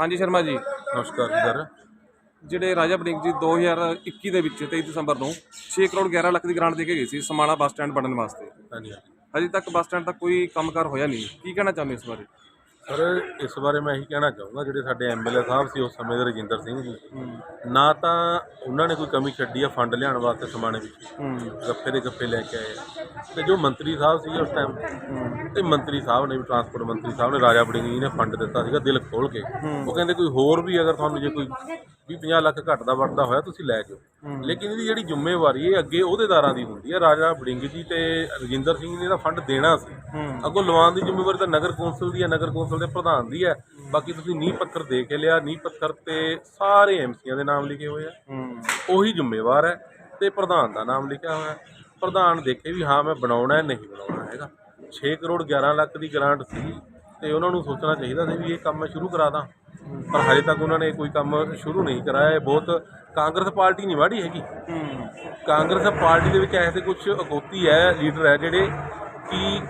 ਹਾਂਜੀ ਸ਼ਰਮਾ ਜੀ। ਨਮਸਕਾਰ ਜੀ ਸਰ। ਜਿਹੜੇ ਰਾਜਾ ਵੜਿੰਗ ਜੀ 2021 ਦੇ ਵਿੱਚ 23 ਦਸੰਬਰ ਨੂੰ 6 ਕਰੋੜ 11 ਲੱਖ ਦੀ ਗ੍ਰਾਂਟ ਦੇ ਕੇ ਗਏ ਸੀ ਸਮਾਣਾ ਬੱਸ ਸਟੈਂਡ ਬਣਨ ਵਾਸਤੇ। ਹਾਂਜੀ। ਅਜੇ ਤੱਕ ਬੱਸ ਸਟੈਂਡ ਦਾ ਕੋਈ ਕੰਮਕਾਰ ਹੋਇਆ ਨਹੀਂ। ਕੀ ਕਹਿਣਾ ਚਾਹੁੰਦੇ ਇਸ ਬਾਰੇ? ਸਰ ਇਸ ਬਾਰੇ ਮੈਂ ਇਹੀ ਕਹਿਣਾ ਚਾਹੂੰਗਾ ਜਿਹੜੇ ਸਾਡੇ ਐਮਐਲਏ ਸਾਹਿਬ ਸੀ ਉਸ ਸਮੇਂ ਦੇ ਰਜਿੰਦਰ ਸਿੰਘ ਜੀ। ਨਾ ਤਾਂ ਉਹਨਾਂ ਨੇ ਕੋਈ ਕਮੀ ਛੱਡੀ ਆ ਫੰਡ ਲਿਆਉਣ ਵਾਸਤੇ ਸਮਾਣੇ ਵਿੱਚ। ਗੱਫੇ ਦੇ ਗੱਫੇ ਲੈ ਕੇ ਆਏ ਆ। ਤੇ ਜੋ ਮੰਤਰੀ ਸਾਹਿਬ ਸੀਗੇ ਉਸ ਟਾਈਮ ਤੇ ਮੰਤਰੀ ਸਾਹਿਬ ਨੇ ਵੀ ਟਰਾਂਸਪੋਰਟ ਮੰਤਰੀ ਸਾਹਿਬ ਨੇ ਰਾਜਾ ਵੜਿੰਗ ਜੀ ਨੇ ਫੰਡ ਦਿੱਤਾ ਸੀਗਾ ਦਿਲ ਖੋਲ ਕੇ। ਉਹ ਕਹਿੰਦੇ ਕੋਈ ਹੋਰ ਵੀ ਅਗਰ ਤੁਹਾਨੂੰ ਜੇ ਕੋਈ 20 ਲੱਖ ਘੱਟ ਦਾ ਵੜਦਾ ਹੋਇਆ ਤੁਸੀਂ ਲੈ ਜਾਓ ਲੇਕਿਨ ਇਹਦੀ ਜਿਹੜੀ ਜ਼ਿੰਮੇਵਾਰੀ ਇਹ ਅੱਗੇ ਅਹੁਦੇਦਾਰਾਂ ਦੀ ਹੁੰਦੀ ਹੈ ਰਾਜਾ ਵੜਿੰਗ ਜੀ ਤੇ ਰਜਿੰਦਰ ਸਿੰਘ ਨੇ ਇਹਦਾ ਫੰਡ ਦੇਣਾ ਸੀ। ਅੱਗੋਂ ਲਵਾਉਣ ਦੀ ਜ਼ਿੰਮੇਵਾਰੀ ਤਾਂ ਨਗਰ ਕੌਂਸਲ ਦੀ ਹੈ ਨਗਰ ਕੌਂਸਲ ਦੇ ਪ੍ਰਧਾਨ ਦੀ ਹੈ। ਬਾਕੀ ਤੁਸੀਂ ਨੀਂਹ ਪੱਥਰ ਦੇ ਕੇ ਲਿਆ ਨੀਂਹ ਪੱਥਰ ਤੇ ਸਾਰੇ ਐਮਸੀਆਂ ਦੇ ਨਾਮ ਲਿਖੇ ਹੋਏ ਆ। ਉਹੀ ਜ਼ਿੰਮੇਵਾਰ ਹੈ ਤੇ ਪ੍ਰਧਾਨ ਦਾ ਨਾਮ ਲਿਖਿਆ ਹੋਇਆ। ਪ੍ਰਧਾਨ ਦੇਖੇ ਵੀ ਹਾਂ ਮੈਂ ਬਣਾਉਣਾ ਹੈ ਨਹੀਂ ਬਣਾਉਣਾ ਹੈਗਾ। 6 ਕਰੋੜ 11 ਲੱਖ ਦੀ ਗ੍ਰਾਂਟ ਸੀ ਤੇ ਉਹਨਾਂ ਨੂੰ ਸੋਚਣਾ ਚਾਹੀਦਾ ਸੀ ਵੀ ਇਹ ਕੰਮ ਮੈਂ ਸ਼ੁਰੂ ਕਰਾ ਦਾਂ। ਪਰ ਹਜੇ ਤੱਕ ਉਹਨਾਂ ਨੇ ਕੋਈ ਕੰਮ ਸ਼ੁਰੂ ਨਹੀਂ ਕਰਾਇਆ। ਇਹ ਬਹੁਤ ਕਾਂਗਰਸ ਪਾਰਟੀ ਨਹੀਂ ਮਾੜੀ ਹੈਗੀ। ਕਾਂਗਰਸ ਪਾਰਟੀ ਦੇ ਵਿੱਚ ਐਸੇ ਕੁਝ ਅਗੋਤੀ ਹੈ ਲੀਡਰ ਹੈ ਜਿਹੜੇ ਕਿ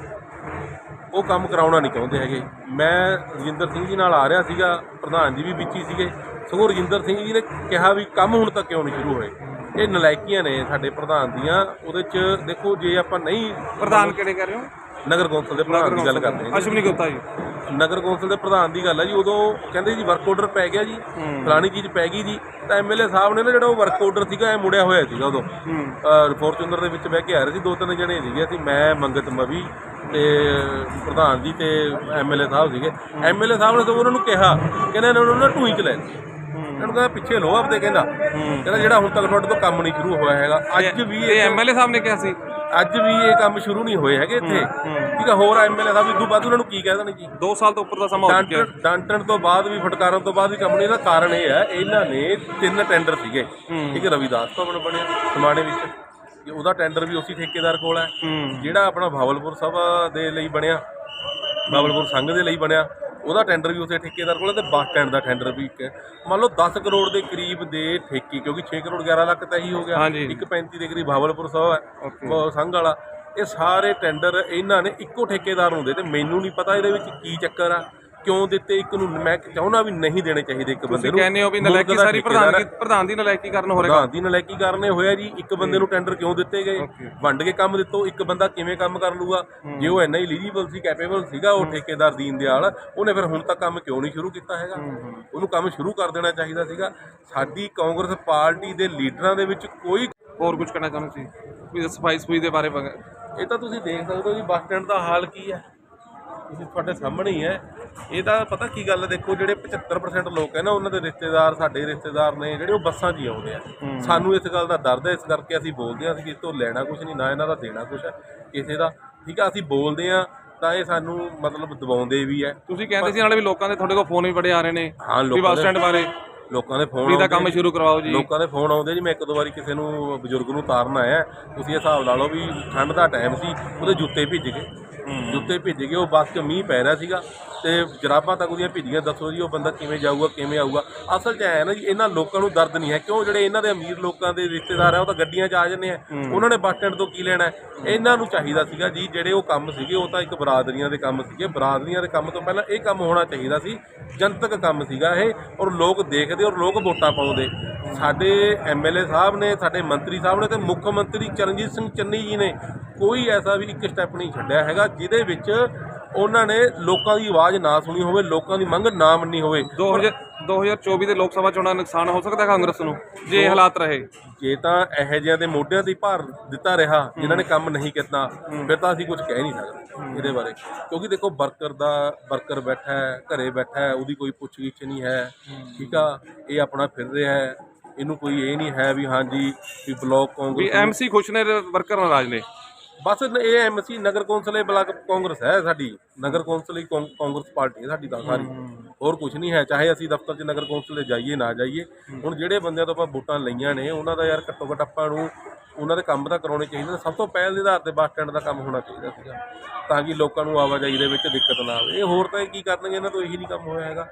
ਉਹ ਕੰਮ ਕਰਾਉਣਾ ਨਹੀਂ ਚਾਹੁੰਦੇ ਹੈਗੇ। ਮੈਂ ਰਜਿੰਦਰ ਸਿੰਘ ਜੀ ਨਾਲ ਆ ਰਿਹਾ ਸੀਗਾ ਪ੍ਰਧਾਨ ਜੀ ਵੀ ਵਿੱਚ ਹੀ ਸੀਗੇ। ਸਗੋਂ ਰਜਿੰਦਰ ਸਿੰਘ ਜੀ ਨੇ ਕਿਹਾ ਵੀ ਕੰਮ ਹੁਣ ਤੱਕ ਕਿਉਂ ਨਹੀਂ ਸ਼ੁਰੂ ਹੋਏ। ਇਹ ਨਲਾਇਕੀਆਂ ਨੇ ਸਾਡੇ ਪ੍ਰਧਾਨ ਦੀਆਂ। ਉਹਦੇ 'ਚ ਦੇਖੋ ਜੇ ਆਪਾਂ ਨਹੀਂ ਪ੍ਰਧਾਨ ਕਿਹੜੇ ਕਹਿ ਰਹੇ ਹੋ? ਨਗਰ ਕੌਂਸਲ ਦੇ ਪ੍ਰਧਾਨ ਦੀ ਗੱਲ ਕਰਦੇ ਹਾਂ। ਅਸ਼ਵਨੀ ਗੁਪਤਾ ਜੀ। ਨਗਰ ਕੌਂਸਲ ਦੇ ਪ੍ਰਧਾਨ ਦੀ ਗੱਲ ਹੈ ਜੀ ਉਦੋਂ ਕਹਿੰਦੇ ਜੀ ਵਰਕ ਆਰਡਰ ਪੈ ਗਿਆ ਜੀ ਫਲਾਣੀ ਚੀਜ਼ ਪੈ ਗਈ ਜੀ। ਤਾਂ ਐਮਐਲਏ ਸਾਹਿਬ ਨੇ ਨਾ ਜਿਹੜਾ ਉਹ ਵਰਕ ਆਰਡਰ ਸੀਗਾ ਇਹ ਮੁੜਿਆ ਹੋਇਆ ਸੀਗਾ ਉਦੋਂ। ਫੋਰਚੂਨਰ ਦੇ ਵਿੱਚ ਬਹਿ ਕੇ ਆ ਰਹੇ ਸੀ ਦੋ ਤਿੰਨ ਜਣੇ ਸੀਗੇ ਸੀ ਮੈਂ ਮੰਗਤ ਮਵੀ ਤੇ ਪ੍ਰਧਾਨ ਜੀ ਤੇ ਐਮਐਲਏ ਸਾਹਿਬ ਸੀਗੇ। ਐਮਐਲਏ ਸਾਹਿਬ ਨੇ ਤਾਂ ਉਹਨਾਂ ਨੂੰ ਕਿਹਾ ਕਹਿੰਦੇ ਇਹਨਾਂ ਨੂੰ ਨਾ ਢੂਈ ਚ ਲੈ। ਇਹਨਾਂ ਕਹਿੰਦਾ ਪਿੱਛੇ ਲੋ ਆਪਦੇ ਕਹਿੰਦਾ। ਕਹਿੰਦਾ ਜਿਹੜਾ ਹੁਣ ਤੱਕ ਤੁਹਾਡੇ ਤੋਂ ਕੰਮ ਨਹੀਂ ਸ਼ੁਰੂ ਹੋਇਆ ਹੈਗਾ ਅੱਜ ਵੀ ਇਹ ਐਮਐਲਏ ਸਾਹਿਬ ਨੇ ਕਿਹਾ ਸੀ? ਅੱਜ ਵੀ ਇਹ ਕੰਮ ਸ਼ੁਰੂ ਨਹੀਂ ਹੋਏ ਹੈਗੇ ਇੱਥੇ। ਠੀਕ ਹੈ ਹੋਰ ਐਮਐਲਏ ਸਾਹਿਬ ਇਦੋਂ ਬਾਅਦ ਉਹਨਾਂ ਨੂੰ ਕੀ ਕਹਿ ਦੇਣ ਜੀ? 2 ਸਾਲ ਤੋਂ ਉੱਪਰ ਦਾ ਸਮਾਂ ਹੋ ਚੁੱਕਿਆ। ਡਾਂਟਣ ਡਾਂਟਣ ਤੋਂ ਬਾਅਦ ਵੀ ਫਟਕਾਰਨ ਤੋਂ ਬਾਅਦ ਵੀ ਕੰਮ ਨਹੀਂ। ਇਹਦਾ ਕਾਰਨ ਇਹ ਹੈ ਇਹਨਾਂ ਨੇ ਤਿੰਨ ਟੈਂਡਰ ਸੀਗੇ। ਇੱਕ ਰਵਿਦਾਸ ਭਵਨ ਬਣਿਆ ਸਮਾਣੇ ਵਿੱਚ। ਉਹਦਾ ਟੈਂਡਰ ਵੀ ਉਸੇ ਠੇਕੇਦਾਰ ਕੋਲ ਹੈ। ਹੂੰ। ਜਿਹੜਾ ਆਪਣਾ ਭਾਵਲਪੁਰ ਸਭਾ ਦੇ ਲਈ ਬਣਿਆ ਭਾਵਲਪੁਰ ਸੰਘ ਦੇ ਲਈ ਬਣਿਆ ਉਹਦਾ ਟੈਂਡਰ ਵੀ ਉਸੇ ਠੇਕੇਦਾਰ ਕੋਲ ਹੈ ਤੇ ਬੱਸ ਸਟੈਂਡ ਦਾ ਟੈਂਡਰ ਵੀ ਇੱਕ ਹੈ। ਮੰਨ ਲਓ 10 ਕਰੋੜ ਦੇ ਕਰੀਬ ਦੇ ਠੇਕੇ ਕਿਉਂਕਿ 6 ਕਰੋੜ 11 ਲੱਖ ਤਾਂ ਇਹੀ ਹੋ ਗਿਆ। ਇੱਕ 35 ਦੇ ਕਰੀਬ ਭਾਵਲਪੁਰ ਸਭਾ ਹੈ ਉਹ ਸੰਘ ਵਾਲਾ। ਇਹ ਸਾਰੇ ਟੈਂਡਰ ਇਹਨਾਂ ਨੇ ਇੱਕੋ ਠੇਕੇਦਾਰ ਨੂੰ ਦੇ ਤੇ ਮੈਨੂੰ ਨਹੀਂ ਪਤਾ ਇਹਦੇ ਵਿੱਚ ਕੀ ਚੱਕਰ ਆ। ਕਿਉਂ ਦਿੱਤੇ? ਇੱਕ ਨੂੰ ਮੈਂ ਚਾਹੁੰਦਾ ਵੀ ਨਹੀਂ ਦੇਣੇ ਚਾਹੀਦੇ ਇੱਕ ਬੰਦੇ ਤੁਸੀਂ ਨੂੰ। ਕਹਿੰਦੇ ਹੋ ਵੀ ਮੁਲਕ ਨਲਾਇਕੀ ਦਾ ਸਾਰੀ ਠੇਕੇਦਾਰ ਪ੍ਰਧਾਨ ਹੈ। ਦੀ ਪ੍ਰਧਾਨ ਦੀ ਨਲਾਇਕੀ ਕਾਰਨ ਹੋ ਰਿਹਾ ਪ੍ਰਧਾਨ ਦੀ ਨਲਾਇਕੀ ਕਰਨੇ ਹੋਇਆ ਜੀ ਇੱਕ ਬੰਦੇ ਨੂੰ ਟੈਂਡਰ ਕਿਉਂ ਦਿੱਤੇ ਗਏ? ਵੰਡ ਕੇ ਕੰਮ ਦਿੱਤੋ ਇੱਕ ਬੰਦਾ ਕਿਵੇਂ ਕੰਮ ਕਰ ਲੂਗਾ? ਜੇ ਉਹ ਇੰਨਾ ਹੀ ਐਲੀਜੀਬਲ ਸੀ ਕੈਪੇਬਲ ਸੀਗਾ ਉਹ ਠੇਕੇਦਾਰ ਦੀਨ ਦਿਆਲ ਉਹਨੇ ਫਿਰ ਹੁਣ ਤੱਕ ਕੰਮ ਕਿਉਂ ਨਹੀਂ ਸ਼ੁਰੂ ਕੀਤਾ ਹੈਗਾ? ਉਹਨੂੰ ਕੰਮ ਸ਼ੁਰੂ ਕਰ ਦੇਣਾ ਚਾਹੀਦਾ ਸੀਗਾ। ਸਾਡੀ ਕਾਂਗਰਸ ਪਾਰਟੀ ਦੇ ਲੀਡਰਾਂ ਦੇ ਵਿੱਚ ਕੋਈ ਹੋਰ ਕੁਝ ਕਹਿਣਾ ਚਾਹੁੰਦੇ ਸੀ? ਵੀ ਸਫ਼ਾਈ ਸਫੂਈ ਦੇ ਬਾਰੇ ਵਗ- ਇਹ ਤਾਂ ਤੁਸੀਂ ਦੇਖ ਸਕਦੇ ਹੋ ਜੀ ਬੱਸ ਸਟੈਂਡ ਦਾ ਹਾਲ ਕੀ ਹੈ? ਤੁਸੀਂ ਤੁਹਾਡੇ ਸਾਹਮਣੇ ਹੀ ਹੈ। ਇਹ ਤਾਂ ਪਤਾ ਕੀ ਗੱਲ ਹੈ ਦੇਖੋ ਜਿਹੜੇ 75% ਲੋਕ ਹੈ ਨਾ ਉਹਨਾਂ ਦੇ ਰਿਸ਼ਤੇਦਾਰ ਸਾਡੇ ਰਿਸ਼ਤੇਦਾਰ ਨੇ ਜਿਹੜੇ ਉਹ ਬੱਸਾਂ 'ਚ ਹੀ ਆਉਂਦੇ ਆ। ਸਾਨੂੰ ਇਸ ਗੱਲ ਦਾ ਦਰਦ ਹੈ ਇਸ ਕਰਕੇ ਅਸੀਂ ਬੋਲਦੇ ਹਾਂ ਅਸੀਂ ਕਿਸੇ ਤੋਂ ਲੈਣਾ ਕੁਝ ਨਹੀਂ ਨਾ ਇਹਨਾਂ ਦਾ ਦੇਣਾ ਕੁਝ ਹੈ ਕਿਸੇ ਦਾ। ਠੀਕ ਆ ਅਸੀਂ ਬੋਲਦੇ ਆ ਤਾਂ ਇਹ ਸਾਨੂੰ ਮਤਲਬ ਦਬਾਉਂਦੇ ਵੀ ਹੈ ਤੁਸੀਂ ਕਹਿੰਦੇ ਸੀ ਨਾਲੇ ਵੀ ਲੋਕਾਂ ਦੇ ਤੁਹਾਡੇ ਕੋਲ ਫੋਨ ਵੀ ਬੜੇ ਆ ਰਹੇ ਨੇ ਹਾਂ ਲੋਕਾਂ ਬੱਸ ਦੇ ਸਟੈਂਡ ਬਾਰੇ। ਲੋਕਾਂ ਦੇ ਫੋਨ ਦਾ ਕੰਮ ਸ਼ੁਰੂ ਕਰਵਾਓ ਜੀ। ਲੋਕਾਂ ਦੇ ਫੋਨ ਆਉਂਦੇ ਜੀ ਮੈਂ ਇੱਕ ਦੋ ਵਾਰੀ ਕਿਸੇ ਨੂੰ ਬਜ਼ੁਰਗ ਨੂੰ ਤਾਰਨ ਆਇਆ ਤੁਸੀਂ ਹਿਸਾਬ ਲਾ ਲਓ ਵੀ ਠੰਡ ਦਾ ਟਾਈਮ ਸੀ ਉਹਦੇ ਜੁੱਤੇ ਭਿੱਜ ਗਏ। ਜੁੱਤੇ ਭਿੱਜ ਗਏ ਉਹ ਬੱਸ 'ਚ ਮੀਂਹ ਪੈ ਰਿਹਾ ਸੀਗਾ ਤੇ ਜਰਾਬਾਂ ਤੱਕ ਉਹਦੀਆਂ ਭਿੱਜੀਆਂ ਦੱਸੋ ਜੀ ਉਹ ਬੰਦਾ ਕਿਵੇਂ ਜਾਊਗਾ ਕਿਵੇਂ ਆਊਗਾ। ਅਸਲ 'ਚ ਐ ਨਾ ਜੀ ਇਹਨਾਂ ਲੋਕਾਂ ਨੂੰ ਦਰਦ ਨਹੀਂ ਹੈ ਕਿਉਂ ਜਿਹੜੇ ਇਹਨਾਂ ਦੇ ਅਮੀਰ ਲੋਕਾਂ ਦੇ ਰਿਸ਼ਤੇਦਾਰ ਆ ਉਹ ਤਾਂ ਗੱਡੀਆਂ 'ਚ ਆ ਜਾਂਦੇ ਆ। ਉਹਨਾਂ ਨੇ ਬੱਸ ਸਟੈਂਡ ਤੋਂ ਕੀ ਲੈਣਾ? ਇਹਨਾਂ ਨੂੰ ਚਾਹੀਦਾ ਸੀਗਾ ਜੀ ਜਿਹੜੇ ਉਹ ਕੰਮ ਸੀਗੇ ਉਹ ਤਾਂ ਇੱਕ ਬਰਾਦਰੀਆਂ ਦੇ ਕੰਮ ਸੀਗੇ। ਬਰਾਦਰੀਆਂ ਦੇ ਕੰਮ ਤੋਂ ਪਹਿਲਾਂ ਇਹ ਕੰਮ ਹੋਣਾ ਚਾਹੀਦਾ ਸੀ ਜਨਤਕ ਕੰਮ ਸੀਗਾ ਇਹ ਔਰ ਲੋਕ ਦੇਖਦੇ ਔਰ ਲੋਕ ਵੋਟਾਂ ਪਾਉਂਦੇ। ਸਾਡੇ ਐਮਐਲਏ ਸਾਹਿਬ ਨੇ ਸਾਡੇ ਮੰਤਰੀ ਸਾਹਿਬ ਨੇ ਤੇ ਮੁੱਖ ਮੰਤਰੀ ਚਰਨਜੀਤ ਸਿੰਘ ਚੰਨੀ ਜੀ ਨੇ ਕੋਈ ਐਸਾ ਵੀ ਇੱਕ ਸਟੈਪ ਨਹੀਂ ਛੱਡਿਆ ਹੈਗਾ ਜਿਹਦੇ ਵਿੱਚ ਉਹਨਾਂ ਨੇ ਲੋਕਾਂ ਦੀ ਆਵਾਜ਼ ਨਾ ਸੁਣੀ ਹੋਵੇ ਲੋਕਾਂ ਦੀ ਮੰਗ ਨਾ ਮੰਨੀ ਹੋਵੇ। 2000 2024 ਦੇ ਲੋਕ ਸਭਾ ਚੋਣਾਂ ਦਾ ਨੁਕਸਾਨ ਹੋ ਸਕਦਾ ਕਾਂਗਰਸ ਨੂੰ ਜੇ ਇਹ ਹਾਲਾਤ ਰਹੇ। ਜੇ ਤਾਂ ਇਹੋ ਜਿਹਿਆਂ ਦੇ ਮੋਢਿਆਂ ਤੇ ਭਾਰ ਦਿੱਤਾ ਰਿਹਾ ਜਿਨ੍ਹਾਂ ਨੇ ਕੰਮ ਨਹੀਂ ਕੀਤਾ ਫਿਰ ਤਾਂ ਅਸੀਂ ਕੁਝ ਕਹਿ ਨਹੀਂ ਸਕਦੇ ਇਹਦੇ ਬਾਰੇ। ਕਿਉਂਕਿ ਦੇਖੋ ਵਰਕਰ ਦਾ ਵਰਕਰ ਬੈਠਾ ਹੈ ਘਰੇ ਬੈਠਾ ਹੈ ਉਹਦੀ ਕੋਈ ਪੁੱਛ ਗਿੱਛ ਨਹੀਂ ਹੈ। ਠੀਕ ਆ ਇਹ ਆਪਣਾ ਫਿਰ ਰਿਹਾ ਹੈ। ਇਹਨੂੰ ਕੋਈ ਇਹ ਨਹੀਂ ਹੈ ਵੀ ਹਾਂਜੀ ਵੀ ਬਲਾਕ ਵੀ ਕਾਂਗਰਸ ਐਮਸੀ ਖੁਸ਼ ਨੇ ਵਰਕਰ ਨਾਰਾਜ਼ ਨੇ। ਬਸ ਇਹ ਐਮਸੀ ਨਗਰ ਕੌਂਸਲ ਇਹ ਬਲਾਕ ਕਾਂਗਰਸ ਹੈ ਸਾਡੀ। ਨਗਰ ਕੌਂਸਲ ਹੀ ਕਾਂਗ- ਕਾਂਗਰਸ ਪਾਰਟੀ ਹੈ ਸਾਡੀ ਤਾਂ ਸਾਰੀ। ਹੋਰ ਕੁਝ ਨਹੀਂ ਹੈ ਚਾਹੇ ਅਸੀਂ ਦਫ਼ਤਰ 'ਚ ਨਗਰ ਕੌਂਸਲ ਦੇ ਜਾਈਏ ਨਾ ਜਾਈਏ ਹੁਣ ਜਿਹੜੇ ਬੰਦਿਆਂ ਤੋਂ ਆਪਾਂ ਵੋਟਾਂ ਲਈਆਂ ਨੇ ਉਹਨਾਂ ਦਾ ਯਾਰ ਘੱਟੋ ਘੱਟ ਆਪਾਂ ਨੂੰ ਉਹਨਾਂ ਦੇ ਕੰਮ ਤਾਂ ਕਰਾਉਣੇ ਚਾਹੀਦੇ ਨੇ। ਸਭ ਤੋਂ ਪਹਿਲ ਦੇ ਆਧਾਰ ਤੇ ਬੱਸ ਸਟੈਂਡ ਦਾ ਕੰਮ ਹੋਣਾ ਚਾਹੀਦਾ ਸੀਗਾ ਤਾਂ ਕਿ ਲੋਕਾਂ ਨੂੰ ਆਵਾਜਾਈ ਦੇ ਵਿੱਚ ਦਿੱਕਤ ਨਾ ਆਵੇ। ਇਹ ਹੋਰ ਤਾਂ ਇਹ ਕੀ ਕਰਨਗੇ ਇਹਨਾਂ ਤੋਂ ਇਹੀ ਨਹੀਂ ਕੰਮ ਹੋਇਆ ਹੈਗਾ।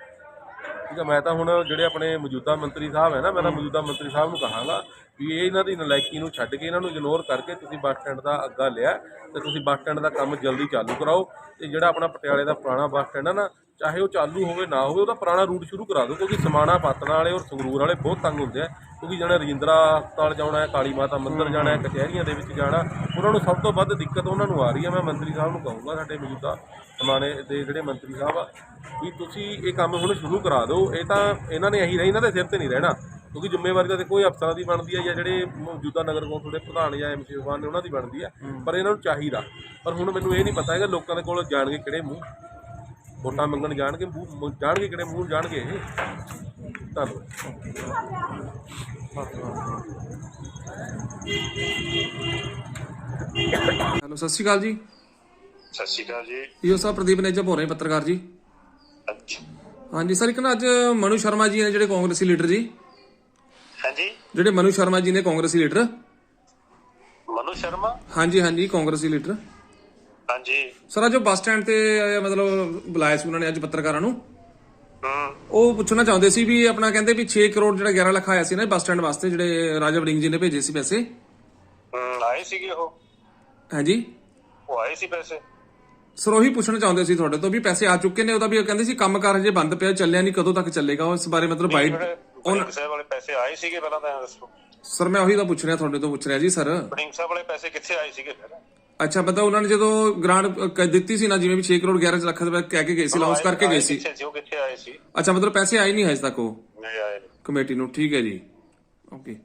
ਠੀਕ ਹੈ ਮੈਂ ਤਾਂ ਹੁਣ ਜਿਹੜੇ ਆਪਣੇ ਮੌਜੂਦਾ ਮੰਤਰੀ ਸਾਹਿਬ ਹੈ ਨਾ, ਮੈਂ ਤਾਂ ਮੌਜੂਦਾ ਮੰਤਰੀ ਸਾਹਿਬ ਨੂੰ ਕਹਾਂਗਾ ਵੀ ਇਹ ਇਹਨਾਂ ਦੀ ਨਲਾਇਕੀ ਨੂੰ ਛੱਡ ਕੇ ਇਹਨਾਂ ਨੂੰ ਇਗਨੋਰ ਕਰਕੇ ਤੁਸੀਂ ਬੱਸ ਸਟੈਂਡ ਦਾ ਅੱਗਾ ਲਿਆ ਤੇ ਤੁਸੀਂ ਬੱਸ ਸਟੈਂਡ ਦਾ ਕੰਮ ਜਲਦੀ ਚਾਲੂ ਕਰਾਓ ਤੇ ਜਿਹੜਾ ਆਪਣਾ ਪਟਿਆਲੇ ਦਾ ਪੁਰਾਣਾ ਬੱਸ ਸਟੈਂਡ ਹੈ ਨਾ ਚਾਹੇ ਉਹ ਚਾਲੂ ਹੋਵੇ ਨਾ ਹੋਵੇ ਉਹਦਾ ਪੁਰਾਣਾ ਰੂਟ ਸ਼ੁਰੂ ਕਰਾ ਦਿਓ ਕਿਉਂਕਿ ਸਮਾਣਾ ਪਾਤਣਾ ਵਾਲੇ ਔਰ ਸੰਗਰੂਰ ਵਾਲੇ ਬਹੁਤ ਤੰਗ ਹੁੰਦੇ ਆ। ਕਿਉਂਕਿ ਜਿਹੜਾ ਰਜਿੰਦਰਾ ਹਸਪਤਾਲ ਜਾਣਾ ਹੈ ਕਾਲੀ ਮਾਤਾ ਮੰਦਿਰ ਜਾਣਾ ਹੈ ਕਚਹਿਰੀਆਂ ਦੇ ਵਿੱਚ ਜਾਣਾ ਉਹਨਾਂ ਨੂੰ ਸਭ ਤੋਂ ਵੱਧ ਦਿੱਕਤ ਉਹਨਾਂ ਨੂੰ ਆ ਰਹੀ ਹੈ ਮੈਂ ਮੰਤਰੀ ਸਾਹਿਬ ਨੂੰ ਕਹੂੰਗਾ ਸਾਡੇ ਮੌਜੂਦਾ ਸਮਾਣੇ ਦੇ ਜਿਹੜੇ ਮੰਤਰੀ ਸਾਹਿਬ ਆ ਵੀ ਤੁਸੀਂ ਇਹ ਕੰਮ ਹੁਣ ਸ਼ੁਰੂ ਕਰਾ ਦਿਓ। ਇਹ ਤਾਂ ਇਹਨਾਂ ਨੇ ਇਹੀ ਰਹੀ ਇਹਨਾਂ ਦੇ ਸਿਰ ਤੇ ਨਹੀਂ ਰਹਿਣਾ। ਕਿਉਂਕਿ ਜ਼ਿੰਮੇਵਾਰੀ ਤਾਂ ਕੋਈ ਅਫਸਰਾਂ ਦੀ ਬਣਦੀ ਹੈ ਜਾਂ ਜਿਹੜੇ ਮੌਜੂਦਾ ਨਗਰ ਕੌਂਸਲ ਦੇ ਪ੍ਰਧਾਨ ਜਾਂ ਐਮਸੀ ਸਾਹਿਬਾਨ ਨੇ ਉਹਨਾਂ ਦੀ ਬਣਦੀ ਹੈ। ਪਰ ਇਹਨਾਂ ਨੂੰ ਚਾਹੀਦਾ। ਪਰ ਹੁਣ ਮੈਨੂੰ ਇਹ ਨਹੀਂ ਪਤਾ ਹੈਗਾ ਲੋਕਾਂ ਦੇ ਕੋਲ ਜਾਣਗੇ ਕਿਹੜੇ ਮੂੰਹ। ਵੋਟਾਂ ਮੰਗਣ ਜਾਣਗੇ ਮੂੰਹ ਜਾਣਗੇ ਕਿਹੜੇ ਮੂੰਹ ਜਾਣਗੇ ਇਹ। ਧੰਨਵਾਦ। ਹੈਲੋ ਸਤਿ ਸ਼੍ਰੀ ਅਕਾਲ ਜੀ। ਸਤਿ ਸ਼੍ਰੀ ਅਕਾਲ ਜੀ। ਈਓ ਸਾਹਿਬ ਪ੍ਰਦੀਪ ਨੇਜਾ ਬੋਲ ਰਹੇ ਪੱਤਰਕਾਰ ਜੀ। ਅੱਛਾ। ਹਾਂਜੀ ਸਰ ਇੱਕ ਨਾ ਅੱਜ ਮਨੂ ਸ਼ਰਮਾ ਜੀ ਨੇ ਜਿਹੜੇ ਕਾਂਗਰਸੀ ਲੀਡਰ ਜੀ। ਹਾਂਜੀ। ਜਿਹੜੇ ਮਨੂ ਸ਼ਰਮਾ ਜੀ ਨੇ ਕਾਂਗਰਸੀ ਲੀਡਰ। ਮਨੂ ਸ਼ਰਮਾ? ਹਾਂਜੀ ਹਾਂਜੀ ਕਾਂਗਰਸੀ ਲੀਡਰ। ਹਾਂਜੀ। ਸਰ ਅੱਜ ਉਹ ਬੱਸ ਸਟੈਂਡ ਤੇ ਮਤਲਬ ਬੁਲਾਇਆ ਸੀ ਉਹਨਾਂ ਨੇ ਅੱਜ ਪੱਤਰਕਾਰਾਂ ਨੂੰ। ਹੂੰ। ਉਹ ਪੁੱਛਣਾ ਚਾਹੁੰਦੇ ਸੀ ਵੀ ਆਪਣਾ ਕਹਿੰਦੇ ਵੀ 6 ਕਰੋੜ ਜਿਹੜਾ 11 ਲੱਖ ਆਇਆ ਸੀ ਨਾ ਬੱਸ ਸਟੈਂਡ ਵਾਸਤੇ ਜਿਹੜੇ ਰਾਜਾ ਵੜਿੰਗ ਜੀ ਨੇ ਭੇਜੇ ਸੀ ਪੈਸੇ। ਹੂੰ ਆਏ ਸੀਗੇ ਉਹ। ਹਾਂਜੀ। ਉਹ ਆਏ ਸੀ ਪੈਸੇ। ਸਰ ਉਹੀ ਪੁੱਛਣਾ ਚਾਹੁੰਦੇ ਸੀ ਤੁਹਾਡੇ ਤੋਂ ਵੀ ਪੈਸੇ ਆ ਚੁੱਕੇ ਨੇ ਉਹਦਾ ਵੀ ਉਹ ਕਹਿੰਦੇ ਸੀ ਕੰਮ ਕਾਰ ਹਜੇ ਬੰਦ ਪਿਆ ਚੱਲਿਆ ਨਹੀਂ ਕਦੋਂ ਤੱਕ ਚੱਲੇਗਾ ਉਹ ਇਸ ਬਾਰੇ ਮਤਲਬ ਬਾਈਟ ਬੜਿੰਗ ਸਾਹਿਬ ਵਾਲੇ ਪੈਸੇ ਆਏ ਸੀਗੇ ਪਹਿਲਾਂ ਤਾਂ ਦੱਸੋ। ਸਰ ਮੈਂ ਉਹੀ ਤਾਂ ਪੁੱਛ ਰਿਹਾ ਤੁਹਾਡੇ ਤੋਂ ਪੁੱਛ ਰਿਹਾ ਜੀ ਸਰ ਬੜਿੰਗ ਸਾਹਿਬ ਵਾਲੇ ਪੈਸੇ ਕਿੱਥੇ ਆਏ ਸੀਗੇ ਫਿਰ? ਅੱਛਾ ਪਤਾ ਉਹਨਾਂ ਨੇ ਜਦੋਂ ਗ੍ਰਾਂਟ ਦਿੱਤੀ ਸੀ ਨਾ ਜਿਵੇਂ ਵੀ 6 ਕਰੋੜ 11 ਲੱਖ ਰੁਪਏ ਕਹਿ ਕੇ ਗਏ ਸੀ ਲਾਂਚ ਕਰਕੇ ਗਏ ਸੀ। ਕਿੱਥੇ ਆਏ ਅੱਛਾ ਮਤਲਬ ਪੈਸੇ ਆਏ ਨਹੀਂ ਹਜੇ ਤੱਕ ਉਹ? ਨਹੀਂ ਆਏ। ਕਮੇਟੀ ਨੂੰ ਠੀਕ ਹੈ ਜੀ। ਓਕੇ।